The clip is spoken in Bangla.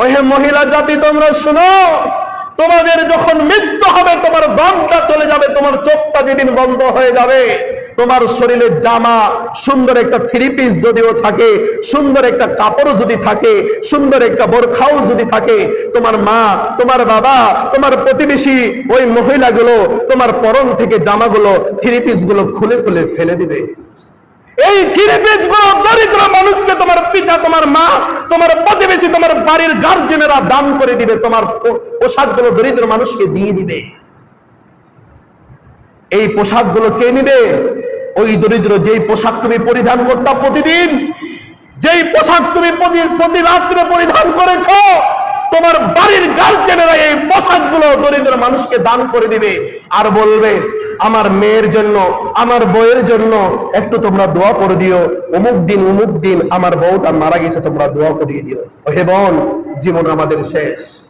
ওহে মহিলা জাতি, তোমরা শুনো। তোমাদের যখন মৃত্যু হবে, তোমার দমটা চলে যাবে, তোমার চোখটা যেদিন বন্ধ হয়ে যাবে, তোমার শরীরের জামা, সুন্দর একটা থ্রি পিস যদিও থাকে, সুন্দর একটা কাপড়ও যদি থাকে, সুন্দর একটা বোরখাও যদি থাকে, তোমার মা, তোমার বাবা, তোমার প্রতিবেশী, ওই মহিলাগুলো, তোমার পরম থেকে জামাগুলো থ্রি পিসগুলো খুলে খুলে ফেলে দিবে। এই থ্রি পিসগুলো তোমার মা, তোমার প্রতিবেশী, তোমার বাড়ির গার্জেনেরা দান করে দিবে, তোমার পোশাকগুলো দরিদ্র মানুষকে দিয়ে দিবে। এই পোশাকগুলো কে নিবে? ওই দরিদ্র যেই পোশাক তুমি পরিধান করতা প্রতিদিন, যেই পোশাক তুমি প্রতি রাত্রে পরিধান করেছ, তোমার বাড়ির গার্জেনেরা এই পোশাকগুলো দরিদ্র মানুষকে দান করে দিবে। আর বলবে আমার মেয়ের জন্য, আমার বইয়ের জন্য একটু তোমরা দোয়া করে দিও। অমুক দিন অমুক দিন আমার বউটা মারা গেছে, তোমরা দোয়া করিয়ে দিও। হে বোন, জীবন আমাদের শেষ।